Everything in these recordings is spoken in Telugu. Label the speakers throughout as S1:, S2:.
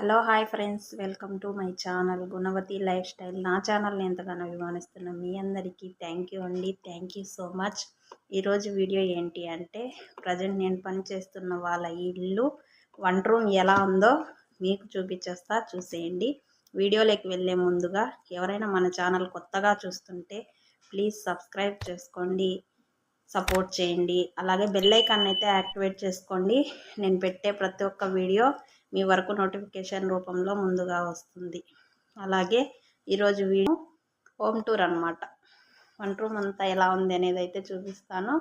S1: Hello hi friends. Welcome to my channel Gunavathi lifestyle. నా ఛానల్ని ఎంతగానో అభిమానిస్తున్న మీ అందరికీ థ్యాంక్ యూ అండి. Thank you so much. ఈరోజు వీడియో ఏంటి అంటే ప్రజెంట్ నేను పనిచేస్తున్న వాళ్ళ ఇల్లు వన్ రూమ్ ఎలా ఉందో మీకు చూపించేస్తా చూసేయండి. వీడియోలోకి వెళ్ళే ముందుగా ఎవరైనా మన ఛానల్ కొత్తగా చూస్తుంటే ప్లీజ్ సబ్స్క్రైబ్ చేసుకోండి. సపోర్ట్ చేయండి. అలాగే బెల్ ఐకాన్ అయితే యాక్టివేట్ చేసుకోండి. నేను పెట్టే ప్రతి ఒక్క వీడియో మీ వరకు నోటిఫికేషన్ రూపంలో ముందుగా వస్తుంది. అలాగే ఈరోజు వీడియో హోమ్ టూర్ అనమాట వన్ రూమ్ అంతా ఎలా ఉంది అనేది అయితే చూపిస్తాను.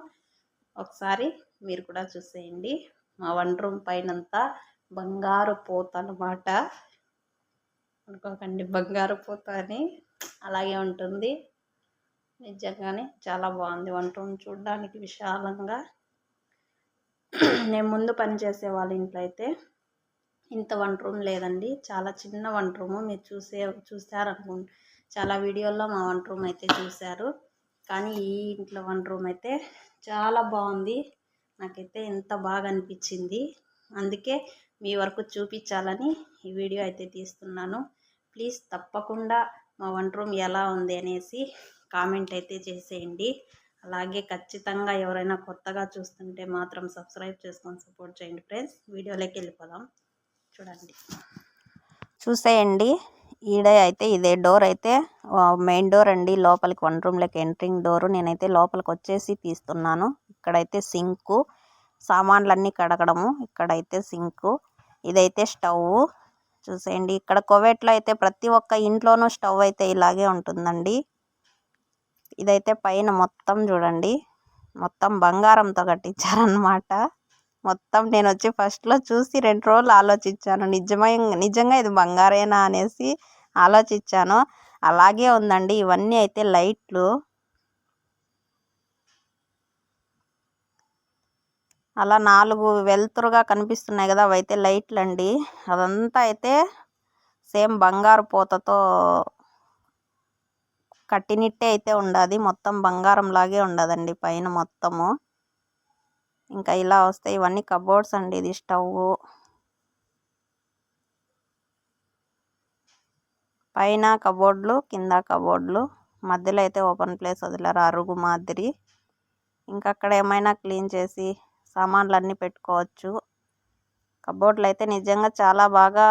S1: ఒకసారి మీరు కూడా చూసేయండి. మా వన్ రూమ్ పైనంతా బంగారు పోత అనమాట అనుకోకండి బంగారు పోత అని. అలాగే ఉంటుంది. నిజంగానే చాలా బాగుంది వంట రూమ్ చూడడానికి విశాలంగా. నేను ముందు పనిచేసే వాళ్ళ ఇంట్లో అయితే ఇంత వంట రూమ్ లేదండి. చాలా చిన్న వంట రూము. మీరు చూసే చూసారనుకు చాలా వీడియోల్లో మా వంట రూమ్ అయితే చూశారు. కానీ ఈ ఇంట్లో వంట రూమ్ అయితే చాలా బాగుంది. నాకైతే ఎంత బాగా అనిపించింది. అందుకే మీ వరకు చూపించాలని ఈ వీడియో అయితే తీస్తున్నాను. ప్లీజ్ తప్పకుండా మా వంట రూమ్ ఎలా ఉంది అనేసి కామెంట్ అయితే చేసేయండి. అలాగే ఖచ్చితంగా ఎవరైనా కొత్తగా చూస్తుంటే మాత్రం సబ్స్క్రైబ్ చేసుకొని సపోర్ట్ చేయండి ఫ్రెండ్స్. వీడియోలోకి వెళ్ళిపోదాం. చూడండి.
S2: చూసేయండి. ఈడ అయితే ఇదే డోర్ అయితే మెయిన్ డోర్ అండి. లోపలికి వన్ రూమ్లోకి ఎంట్రింగ్ డోరు. నేనైతే లోపలికి వచ్చేసి తీస్తున్నాను. ఇక్కడైతే సింకు సామాన్లన్నీ కడగడము. ఇక్కడైతే సింకు ఇదైతే స్టవ్. చూసేయండి. ఇక్కడ కోవెట్లో అయితే ప్రతి ఒక్క ఇంట్లోనూ స్టవ్ అయితే ఇలాగే ఉంటుందండి. ఇదైతే పైన మొత్తం చూడండి. మొత్తం బంగారంతో కట్టించారనమాట మొత్తం నేను వచ్చి ఫస్ట్లో చూసి రెండు రోజులు ఆలోచించాను. నిజమై నిజంగా ఇది బంగారేనా అనేసి ఆలోచించాను. అలాగే ఉందండి. ఇవన్నీ అయితే లైట్లు. అలా నాలుగు వెలుతురుగా కనిపిస్తున్నాయి కదా అవైతే లైట్లు అండి అదంతా అయితే సేమ్ బంగారు పోతతో కట్టినిట్టే అయితే ఉండదు. మొత్తం బంగారం లాగే ఉండదండి పైన మొత్తము. ఇంకా ఇలా వస్తాయి ఇవన్నీ కబోర్డ్స్ అండి ఇది స్టవ్. పైన కబోర్డ్లు కింద కబోర్డ్లు మధ్యలో అయితే ఓపెన్ ప్లేస్ వదిలేరు అరుగు మాదిరి. ఇంకా అక్కడ ఏమైనా క్లీన్ చేసి సామాన్లు అన్నీ పెట్టుకోవచ్చు. కబోర్డ్లు అయితే నిజంగా చాలా బాగా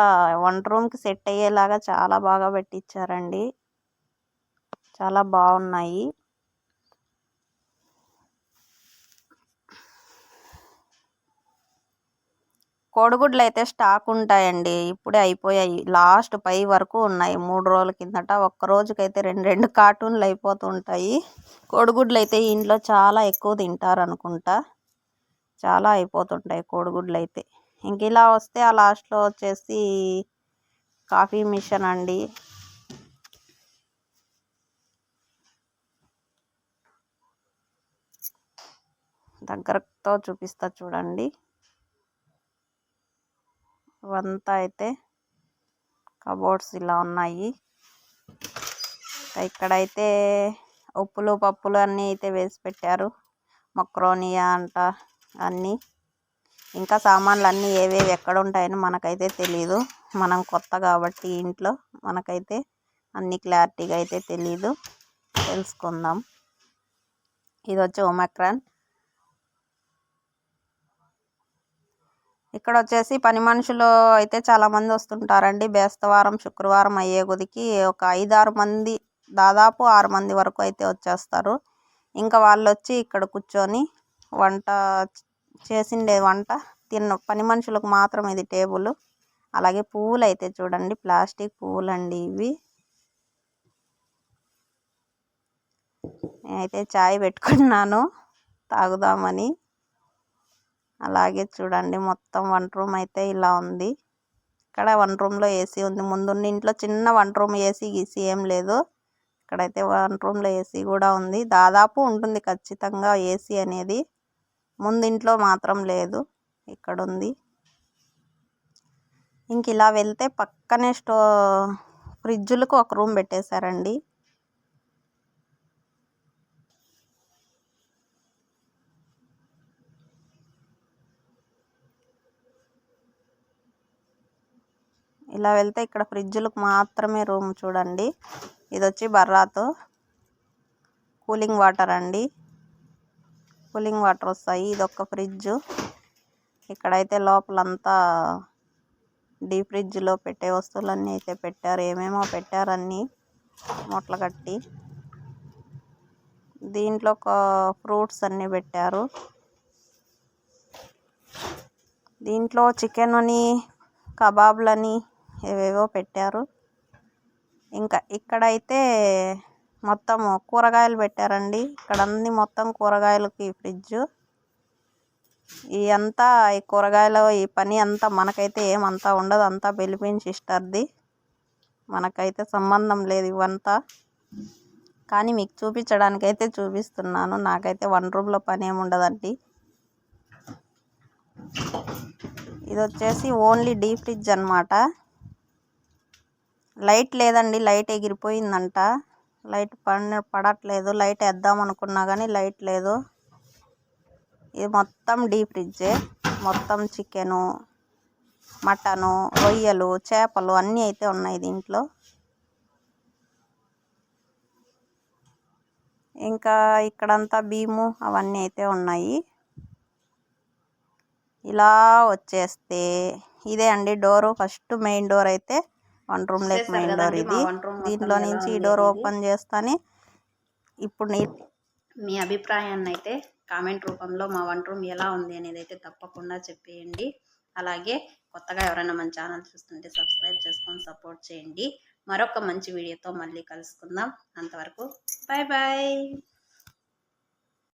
S2: వన్ రూమ్కి సెట్ అయ్యేలాగా చాలా బాగా పెట్టించారండి చాలా బాగున్నాయి. కోడిగుడ్లు అయితే స్టాక్ ఉంటాయండి. ఇప్పుడే అయిపోయాయి. లాస్ట్ పై వరకు ఉన్నాయి. మూడు రోజుల కిందట ఒక్క రోజుకైతే రెండు రెండు కార్టూన్లు అయిపోతుంటాయి. కోడిగుడ్లు అయితే ఇంట్లో చాలా ఎక్కువ తింటారు అనుకుంటా చాలా అయిపోతుంటాయి కోడిగుడ్లు అయితే ఇంక ఇలా వస్తే ఆ లాస్ట్లో వచ్చేసి కాఫీ మిషన్ అండి. దగ్గరతో చూపిస్తా చూడండి. ఇవంతా అయితే కబోర్డ్స్ ఇలా ఉన్నాయి. ఇక్కడైతే ఉప్పులు పప్పులు అన్నీ అయితే వేసి పెట్టారు. మక్రోనియా అంట అన్నీ. ఇంకా సామాన్లు అన్నీ ఏవేవి ఎక్కడ ఉంటాయని మనకైతే తెలీదు. మనం కొత్త కాబట్టి ఇంట్లో మనకైతే అన్ని క్లారిటీగా అయితే తెలీదు. తెలుసుకుందాం. ఇది వచ్చి ఒమక్రాన్. ఇక్కడ వచ్చేసి పని మనుషులు అయితే చాలామంది వస్తుంటారండి. బేస్తవారం శుక్రవారం అయ్యే కొద్దికి ఒక ఐదారు మంది దాదాపు ఆరు మంది వరకు అయితే వచ్చేస్తారు. ఇంకా వాళ్ళు వచ్చి ఇక్కడ కూర్చొని వంట చేసిండే వంట తిన్న పని మనుషులకు మాత్రం ఇది టేబుల్. అలాగే పువ్వులు అయితే చూడండి ప్లాస్టిక్ పువ్వులు అండి ఇవి. నేనైతే చాయ్ పెట్టుకున్నాను తాగుదామని. అలాగే చూడండి మొత్తం వన్ రూమ్ అయితే ఇలా ఉంది. ఇక్కడ వన్ రూమ్లో ఏసీ ఉంది. ముందున్న ఇంట్లో చిన్న వన్ రూమ్ ఏసీ గీసీ ఏం లేదు. ఇక్కడైతే వన్ రూమ్లో ఏసీ కూడా ఉంది. దాదాపు ఉంటుంది ఖచ్చితంగా ఏసీ అనేది. ముందింట్లో మాత్రం లేదు. ఇక్కడ ఉంది. ఇంక ఇలా వెళ్తే పక్కనే స్టో ఫ్రిడ్జులకు ఒక రూమ్ పెట్టేశారండి. ఇలా వెళ్తే ఇక్కడ ఫ్రిడ్జ్లకు మాత్రమే రూమ్ చూడండి. ఇది వచ్చి బర్రాతో. కూలింగ్ వాటర్ అండి. కూలింగ్ వాటర్ వస్తాయి. ఇది ఒక ఫ్రిడ్జ్. ఇక్కడైతే లోపలంతా డీప్ ఫ్రిడ్జ్లో పెట్టే వస్తువులన్నీ అయితే పెట్టారు. ఏమేమో పెట్టారు అన్నీ. మూటలు కట్టి. దీంట్లో ఒక ఫ్రూట్స్ అన్నీ పెట్టారు. దీంట్లో చికెన్ అని కబాబ్లని ఏవేవో పెట్టారు. ఇంకా ఇక్కడైతే మొత్తం కూరగాయలు పెట్టారండి. ఇక్కడ అన్ని మొత్తం కూరగాయలకి ఫ్రిడ్జ్. ఈ అంతా ఈ కూరగాయలు ఈ పని అంతా మనకైతే ఏమంతా ఉండదు. అంతా బెలిపిన్ సిస్టర్ది. మనకైతే సంబంధం లేదు ఇవంతా. కానీ మీకు చూపించడానికైతే చూపిస్తున్నాను. నాకైతే వన్ రూమ్లో పని ఏమి ఉండదండి. ఇది వచ్చేసి ఓన్లీ డీ ఫ్రిడ్జ్ అనమాట లైట్ లేదండి లైట్ ఎగిరిపోయిందంట. లైట్ పడి పడట్లేదు. లైట్ వేద్దాం అనుకున్నా కానీ లైట్ లేదు. ఇది మొత్తం డీ ఫ్రిడ్జే. మొత్తం చికెను మటను రొయ్యలు చేపలు అన్నీ అయితే ఉన్నాయి దీంట్లో. ఇంకా ఇక్కడంతా భీము అవన్నీ అయితే ఉన్నాయి. ఇలా వచ్చేస్తే ఇదే అండి డోరు. ఫస్ట్ మెయిన్ డోర్ అయితే వన్ రూమ్ లేక్ మెయిన్ డోర్ ఇది. దీంట్లో నుంచి ఈ డోర్. ఓపెన్ చేస్తానే. ఇప్పుడు
S1: మీ అభిప్రాయాన్ని అయితే కామెంట్ రూపంలో మా వంట రూమ్ ఎలా ఉంది అనేది అయితే తప్పకుండా చెప్పేయండి. అలాగే కొత్తగా ఎవరైనా మన ఛానల్ చూస్తుంటే సబ్స్క్రైబ్ చేసుకొని సపోర్ట్ చేయండి. మరొక మంచి వీడియోతో మళ్ళీ కలుసుకుందాం. అంతవరకు బాయ్ బాయ్